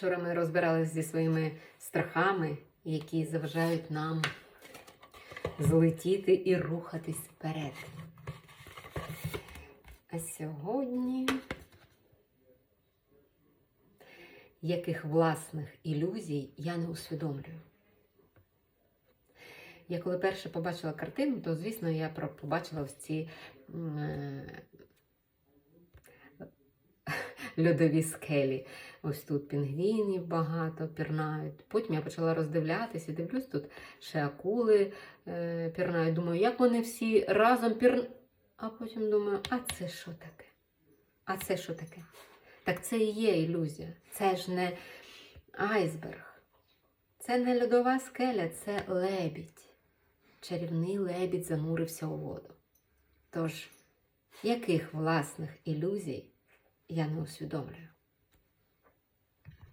Вчора ми розбиралися зі своїми страхами, які заважають нам злетіти і рухатись вперед. А сьогодні яких власних ілюзій я не усвідомлюю. Я коли перше побачила картину, то, звісно, я побачила ось ці м, е, льодові скелі. Ось тут пінгвінів багато пірнають. Потім я почала роздивлятися, дивлюсь, тут ще акули е, пірнають. Думаю, як вони всі разом пірнають. А потім думаю, а це що таке? А це що таке? Так це і є ілюзія. Це ж не айсберг. Це не льодова скеля, це лебідь. Чарівний лебідь занурився у воду. Тож, яких власних ілюзій я не усвідомлюю?